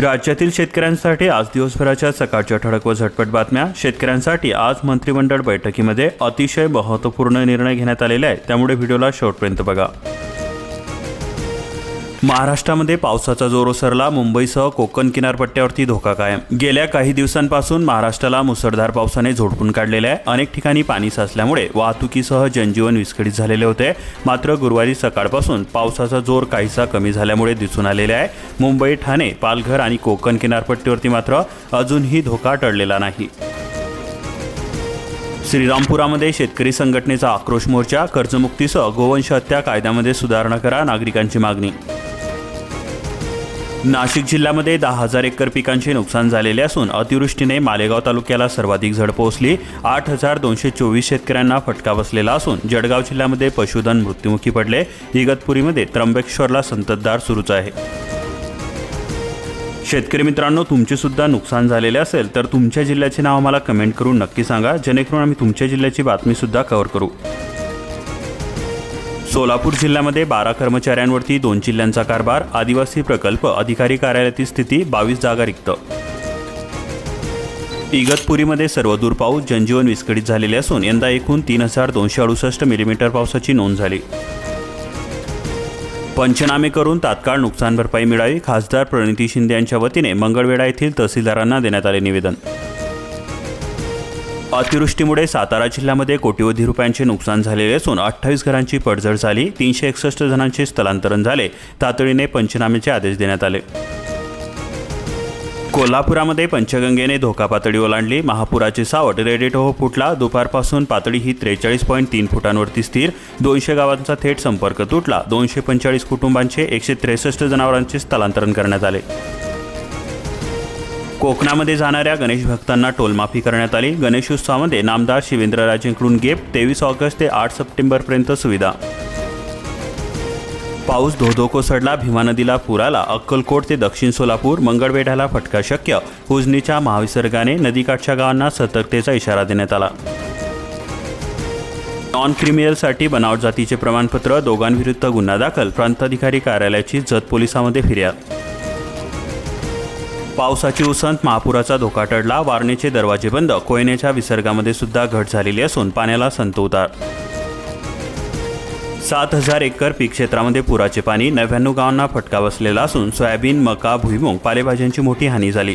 राज्यातील शेतकऱ्यांसाठी आज दिवसभराच्या सकाळच्या ठळक व झटपट बातम्या. शेतकऱ्यांसाठी आज मंत्रिमंडळ बैठकीमध्ये अतिशय महत्त्वपूर्ण निर्णय घेण्यात आलेले आहे. त्यामुळे व्हिडिओला शेवटपर्यंत बघा. महाराष्ट्रामध्ये पावसाचा जोर ओसरला मुंबईसह कोकण किनारपट्ट्यावरती धोका कायम. गेल्या काही दिवसांपासून महाराष्ट्राला मुसळधार पावसाने झोडपून काढलेले आहे. अनेक ठिकाणी पाणी साचल्यामुळे वाहतुकीसह जनजीवन विस्कळीत झालेले होते. मात्र गुरुवारी सकाळपासून पावसाचा जोर काहीसा कमी झाल्यामुळे दिसून आलेले आहे. मुंबई ठाणे पालघर आणि कोकण किनारपट्टीवरती मात्र अजूनही धोका टळलेला नाही. श्रीरामपुरामध्ये शेतकरी संघटनेचा आक्रोश मोर्चा कर्जमुक्तीसह गोवंश हत्या कायद्यामध्ये सुधारणा करा नागरिकांची मागणी नाशिक जिल्ह्यामध्ये दहा हजार एकर पिकांचे नुकसान झालेले असून अतिवृष्टीने मालेगाव तालुक्याला सर्वाधिक झड पोहोचली. आठ हजार दोनशे चोवीस शेतकऱ्यांना फटका बसलेला असून जळगाव जिल्ह्यामध्ये पशुधन मृत्युमुखी पडले. इगतपुरीमध्ये त्र्यंबकेश्वरला संततधार सुरूच आहे. शेतकरी मित्रांनो तुमचे सुद्धा नुकसान झालेले असेल तर तुमच्या जिल्ह्याचे नाव आम्हाला कमेंट करून नक्की सांगा. जेणेकरून आम्ही तुमच्या जिल्ह्याची बातमी सुद्धा कव्हर करू. सोलापूर जिल्ह्यामध्ये बारा कर्मचाऱ्यांवरती दोन जिल्ह्यांचा कारभार आदिवासी प्रकल्प अधिकारी कार्यालयातील स्थिती बावीस जागा रिक्त. इगतपुरीमध्ये सर्वदूर पाऊस जनजीवन विस्कळीत झालेले असून यंदा एकूण तीन हजार दोनशे अडुसष्ट मिलीमीटर पावसाची नोंद झाली. पंचनामे करून तात्काळ नुकसान भरपाई मिळावी खासदार प्रणिती शिंदे यांच्या वतीने मंगळवेढा येथील तहसीलदारांना देण्यात आले निवेदन. अतिवृष्टीमुळे सातारा जिल्ह्यामध्ये कोटीवधी रुपयांचे नुकसान झालेले असून अठ्ठावीस घरांची पडझड झाली तीनशे एकसष्ट जणांचे स्थलांतरण झाले तातडीने पंचनामेचे आदेश देण्यात आले. कोल्हापुरामध्ये पंचगंगेने धोका पातळी ओलांडली. महापुराचे सावट रेडिटोह फुटला. दुपारपासून पातळी ही त्रेचाळीस पॉईंट तीन फुटांवरती स्थिर. दोनशे गावांचा थेट संपर्क तुटला. दोनशे पंचेचाळीस कुटुंबांचे एकशे त्रेसष्ट जनावरांचे स्थलांतरण करण्यात आले. कोकणामध्ये जाणाऱ्या गणेश भक्तांना टोलमाफी करण्यात आली. गणेशोत्सवामध्ये नामदार शिवेंद्रराजेंकडून गेप तेवीस ऑगस्ट ते आठ सप्टेंबरपर्यंत सुविधा. पाऊस धोधो कोसळला भीमा नदीला पूर आला. अक्कलकोट ते दक्षिण सोलापूर मंगळवेढ्याला फटका शक्य. उजनीच्या महाविसर्गाने नदीकाठच्या गावांना सतर्कतेचा इशारा देण्यात आला. नॉन क्रिमिनलसाठी बनावट जातीचे प्रमाणपत्र दोघांविरुद्ध गुन्हा दाखल. प्रांताधिकारी कार्यालयाची जत पोलिसांमध्ये फिर्याद. पावसाची उसंत महापुराचा धोका टळला वारणेचे दरवाजे बंद कोयनेच्या विसर्गामध्ये सुद्धा घट झालेली असून पाण्याला संत उतार. सात हजार एकर पीक क्षेत्रामध्ये पुराचे पाणी नव्याण्णव गावांना फटका बसलेला असून सोयाबीन मका भुईमुग पालेभाज्यांची मोठी हानी झाली.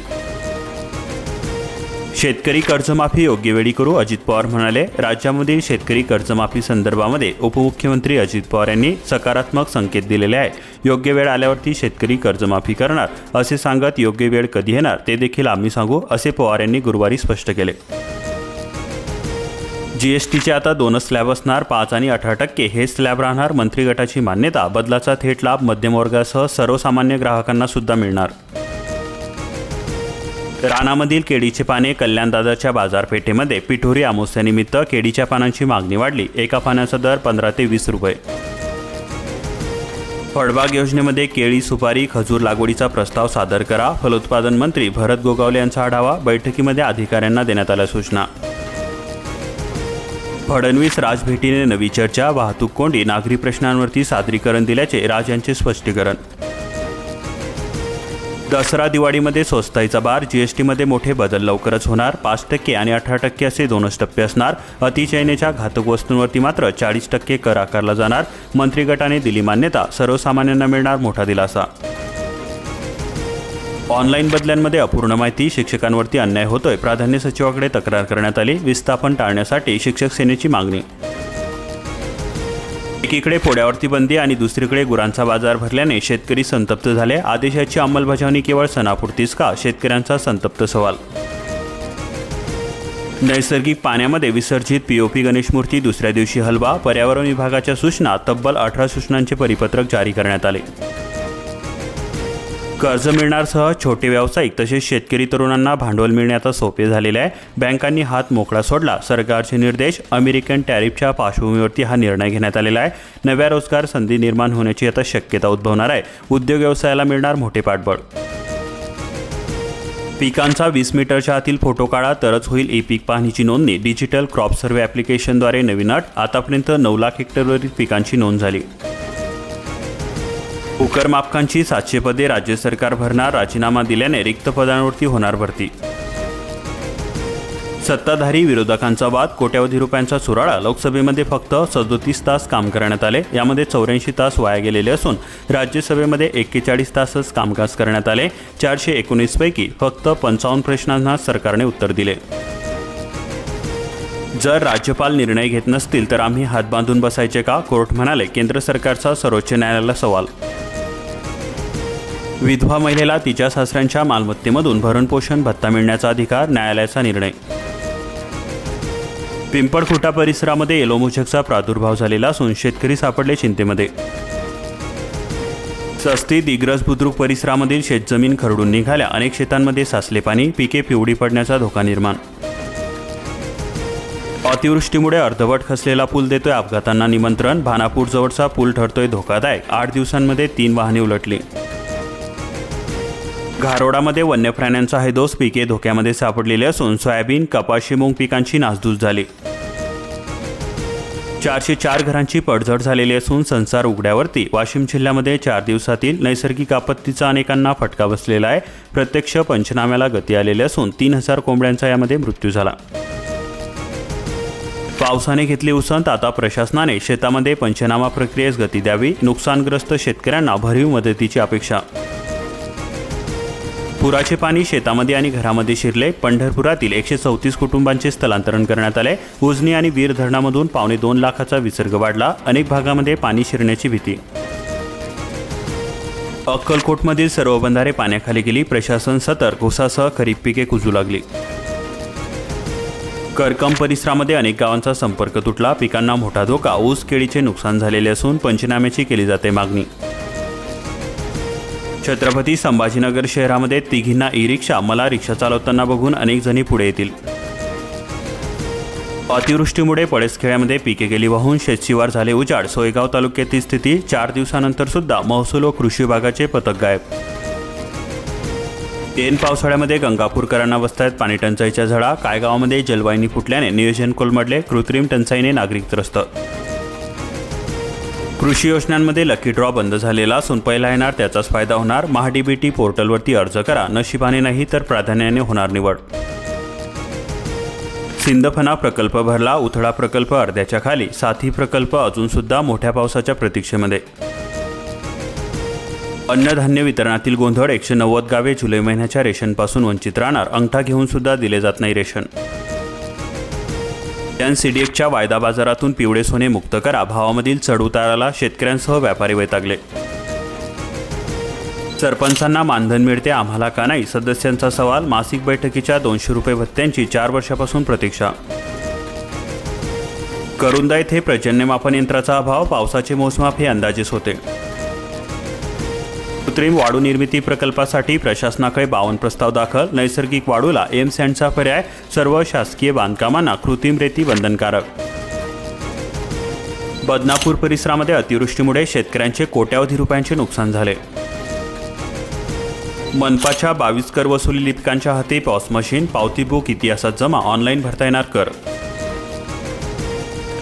शेतकरी कर्जमाफी योग्य वेळी करू अजित पवार म्हणाले. राज्यामधील शेतकरी कर्जमाफी संदर्भामध्ये उपमुख्यमंत्री अजित पवार यांनी सकारात्मक संकेत दिलेले आहे योग्य वेळ आल्यावरती शेतकरी कर्जमाफी करणार असे सांगत योग्य वेळ कधी येणार ते देखील आम्ही सांगू असे पवार यांनी गुरुवारी स्पष्ट केले. जीएसटीचे आता दोनच स्लॅब असणार पाच आणि अठरा टक्के. हे स्लॅब राहणार मंत्रिगटाची मान्यता बदलाचा थेट लाभ मध्यमवर्गासह सर्वसामान्य ग्राहकांना सुद्धा मिळणार. रानामधील केळीचे पाने कल्याणदादाच्या बाजारपेठेमध्ये पिठोरी अमावस्यानिमित्त केळीच्या पानांची मागणी वाढली. एका पानाचा दर पंधरा ते वीस रुपये. फळबाग योजनेमध्ये केळी सुपारी खजूर लागवडीचा प्रस्ताव सादर करा. फलोत्पादन मंत्री भरत गोगावले यांचा आढावा बैठकीमध्ये अधिकाऱ्यांना देण्यात आल्या सूचना. फडणवीस राजभेटीने नवी चर्चा. वाहतूक कोंडी नागरी प्रश्नांवरती सादरीकरण दिल्याचे राज यांचे स्पष्टीकरण. दसरा दिवाळीमध्ये स्वस्ताईचा बार जीएसटीमध्ये मोठे बदल लवकरच होणार. पाच टक्के आणि अठरा टक्के असे दोनच टप्पे असणार. अतिचयनेच्या घातक वस्तूंवरती मात्र चाळीस टक्के कर आकारला जाणार. मंत्रिगटाने दिली मान्यता. सर्वसामान्यांना मिळणार मोठा दिलासा. ऑनलाईन बदल्यांमध्ये अपूर्ण माहिती शिक्षकांवरती अन्याय होतोय. प्राधान्य सचिवाकडे तक्रार करण्यात आली. विस्थापन टाळण्यासाठी शिक्षक सेनेची मागणी. एकीकडे पोड्यावरती बंदी आणि दुसरीकडे गुरांचा बाजार भरल्याने शेतकरी संतप्त झाले. आदेशाची अंमलबजावणी केवळ सणापुरतीच का? शेतकऱ्यांचा संतप्त सवाल. नैसर्गिक पाण्यामध्ये विसर्जित पीओपी गणेश मूर्ती दुसऱ्या दिवशी हलवा पर्यावरण विभागाच्या सूचना तब्बल अठरा सूचनांचे परिपत्रक जारी करण्यात आले. कर्ज मिळणारसह छोटे व्यावसायिक तसेच शेतकरी तरुणांना भांडवल मिळणे आता सोपे झालेले आहे. बँकांनी हात मोकळा सोडला. सरकारचे निर्देश अमेरिकन टॅरिफच्या पार्श्वभूमीवरती हा निर्णय घेण्यात आलेला आहे. नव्या रोजगार संधी निर्माण होण्याची आता शक्यता उद्भवणार आहे. उद्योग व्यवसायाला मिळणार मोठे पाठबळ. पिकांचा वीस मीटरच्या आतील फोटो काढा तरच होईल ई पीक पाहणीची नोंदणी. डिजिटल क्रॉप सर्व्हे ॲप्लिकेशनद्वारे नवीन अट. आतापर्यंत नऊ लाख हेक्टरवरील पिकांची नोंद झाली. उकर मापकांची सातशे पदे राज्य सरकार भरणार राजीनामा दिल्याने रिक्त पदांवरती होणार भरती. सत्ताधारी विरोधकांचा वाद कोट्यावधी रुपयांचा चुराळा लोकसभेमध्ये फक्त सदोतीस तास काम करण्यात आले. यामध्ये चौऱ्याऐंशी तास वाया गेलेले असून राज्यसभेमध्ये एक्केचाळीस तासच कामकाज करण्यात आले. चारशे एकोणीसपैकी फक्त पंचावन्न प्रश्नांना सरकारने उत्तर दिले. जर राज्यपाल निर्णय घेत नसतील तर आम्ही हात बांधून बसायचे का? कोर्ट म्हणाले केंद्र सरकारचा सर्वोच्च न्यायालयाला सवाल विधवा महिलेला तिच्या सासऱ्यांच्या मालमत्तेमधून भरणपोषण भत्ता मिळण्याचा अधिकार न्यायालयाचा निर्णय. पिंपळखुटा परिसरामध्ये येलोमुचकचा प्रादुर्भाव झालेला असून शेतकरी सापडले चिंतेमध्ये. सस्ती दिग्रज बुद्रुक परिसरामधील शेतजमीन खरडून निघाल्या. अनेक शेतांमध्ये साचले पाणी पिके पिवळी पडण्याचा धोका निर्माण. अतिवृष्टीमुळे अर्धवट खसलेला पूल देतोय अपघातांना निमंत्रण. भानापूरजवळचा पूल ठरतोय धोकादायक. आठ दिवसांमध्ये तीन वाहने उलटली. घारोडामध्ये वन्य प्राण्यांचा हैदोस पिके धोक्यामध्ये सापडलेले असून सोयाबीन कपाशी मूग पिकांची नासधूस झाली. चारशे चार घरांची पडझड झालेली असून संसार उघड्यावरती. वाशिम जिल्ह्यामध्ये चार दिवसातील नैसर्गिक आपत्तीचा अनेकांना फटका बसलेला आहे. प्रत्यक्ष पंचनाम्याला गती आलेली असून तीन हजार कोंबड्यांचा यामध्ये मृत्यू झाला. पावसाने घेतली उसंत आता प्रशासनाने शेतामध्ये पंचनामा प्रक्रियेस गती द्यावी नुकसानग्रस्त शेतकऱ्यांना भरीव मदतीची अपेक्षा पुराचे पाणी शेतामध्ये आणि घरामध्ये शिरले. पंढरपुरातील एकशे चौतीस कुटुंबांचे स्थलांतरण करण्यात आले. उजनी आणि वीर धरणामधून पावणे दोन लाखाचा विसर्ग वाढला. अनेक भागामध्ये पाणी शिरण्याची भीती. अक्कलकोटमधील सर्व बंधारे पाण्याखाली गेली. प्रशासन सतर्क उसासह खरीप पिके कुजू लागली. करकम परिसरामध्ये अनेक गावांचा संपर्क तुटला. पिकांना मोठा धोका. ऊस केळीचे नुकसान झालेले असून पंचनाम्याची केली जाते मागणी. छत्रपती संभाजीनगर शहरामध्ये तिघींना ई रिक्षा मला रिक्षा चालवताना बघून अनेक जणी पुढे येतील. अतिवृष्टीमुळे पळसखेड्यामध्ये पिके गेली वाहून शेतशिवार झाले उजाड. सोयगाव तालुक्यातील स्थिती चार दिवसानंतर सुद्धा महसूल व कृषी विभागाचे पथक गायब. ऐन पावसाळ्यामध्ये गंगापूरकरांना बसतायत पाणी टंचाईच्या झळा. कायगावामध्ये जलवाहिनी फुटल्याने नियोजन कोलमडले. कृत्रिम टंचाईने नागरिक त्रस्त. कृषी योजनांमध्ये लकी ड्रॉ बंद झालेला असून पहिला येणार त्याचाच फायदा होणार. महाडीबीटी पोर्टलवरती अर्ज करा. नशिबाने नाही तर प्राधान्याने होणार निवड. सिंदफना प्रकल्प भरला. उथळा प्रकल्प अर्ध्याच्या खाली. साथी प्रकल्प अजूनसुद्धा मोठ्या पावसाच्या प्रतीक्षेमध्ये. अन्नधान्य वितरणातील गोंधळ. एकशे नव्वद गावे जुलै महिन्याच्या रेशनपासून वंचित राहणार. अंगठा घेऊन सुद्धा दिले जात नाही रेशन. एन सी डी एफच्या वायदा बाजारातून पिवळे सोने मुक्त करा. भावामधील चढउताराला शेतकऱ्यांसह व्यापारी वैतागले. सरपंचांना मानधन मिळते आम्हाला का नाही? सदस्यांचा सवाल मासिक बैठकीच्या दोनशे रुपये भत्त्यांची चार वर्षापासून प्रतीक्षा. करुंदा येथे पर्जन्यमापन यंत्राचा अभाव पावसाचे मोसमाप हे अंदाजेच होते. कृत्रिम वाळू निर्मिती प्रकल्पासाठी प्रशासनाकडे बावन प्रस्ताव दाखल. नैसर्गिक वाळूला एम सँडचा पर्याय. सर्व शासकीय बांधकामांना कृत्रिम रेती बंधनकारक. बदनापूर परिसरामध्ये अतिवृष्टीमुळे शेतकऱ्यांचे कोट्यावधी रुपयांचे नुकसान झाले. मनपाच्या बावीस कर वसुली लिपिकांच्या हाती पॉस मशीन पावती बुक इतिहासात जमा ऑनलाईन भरता येणार कर.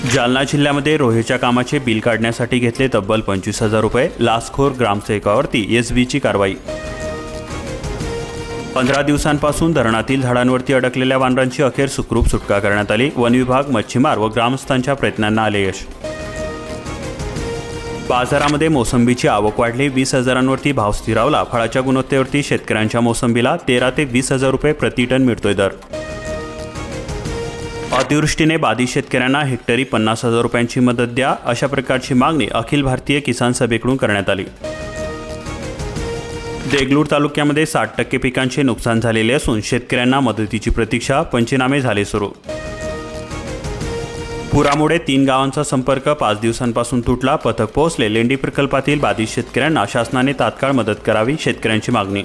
जालना जिल्ह्यामध्ये रोहेच्या कामाचे बिल काढण्यासाठी घेतले तब्बल पंचवीस हजार रुपये. लासखोर ग्रामसेवकावरती एस बीची कारवाई. पंधरा दिवसांपासून धरणातील झाडांवरती अडकलेल्या वानरांची अखेर सुखरूप सुटका करण्यात आली. वन विभाग मच्छीमार व ग्रामस्थांच्या प्रयत्नांना आले यश. बाजारामध्ये मोसंबीची आवक वाढली. वीस हजारांवरती भाव स्थिरावला. फळाच्या गुणवत्तेवरती शेतकऱ्यांच्या मोसंबीला तेरा ते वीस हजार रुपये प्रति टन मिळतोय दर. अतिवृष्टीने बाधित शेतकऱ्यांना हेक्टरी पन्नास हजार रुपयांची मदत द्या अशा प्रकारची मागणी अखिल भारतीय किसान सभेकडून करण्यात आली. देगलूर तालुक्यामध्ये साठ टक्के पिकांचे नुकसान झालेले असून शेतकऱ्यांना मदतीची प्रतीक्षा पंचनामे झाले सुरू. पुरामुळे तीन गावांचा संपर्क पाच दिवसांपासून तुटला. पथक पोहोचले. लेंडी प्रकल्पातील बाधित शेतकऱ्यांना शासनाने तात्काळ मदत करावी शेतकऱ्यांची मागणी.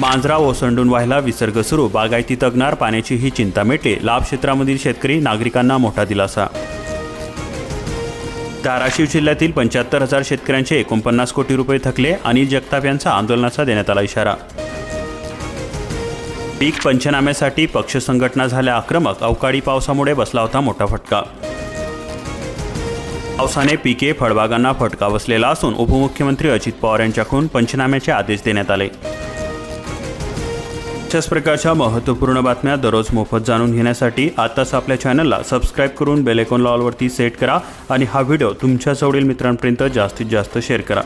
मांजरा ओसंडून व्हायला विसर्ग सुरू. बागायती तगणार पाण्याची ही चिंता मिटली. लाभ क्षेत्रामधील शेतकरी नागरिकांना मोठा दिलासा. धाराशिव जिल्ह्यातील पंच्याहत्तर हजार शेतकऱ्यांचे एकोणपन्नास कोटी रुपये थकले अनिल जगताप यांचा आंदोलनाचा देण्यात आला इशारा. पीक पंचनाम्यासाठी पक्ष संघटना झाल्या आक्रमक अवकाळी पावसामुळे बसला होता मोठा फटका. पावसाने पिके फळबागांना फटका बसलेला असून उपमुख्यमंत्री अजित पवार यांच्याकडून पंचनाम्याचे आदेश देण्यात आले. अशाच प्रकारच्या महत्त्वपूर्ण बातम्या दररोज मोफत जाणून घेण्यासाठी आताच आपल्या चॅनलला सबस्क्राईब करून बेलेकॉन लॉलवरती सेट करा आणि हा व्हिडिओ तुमच्या जवळील मित्रांपर्यंत जास्तीत जास्त शेअर करा.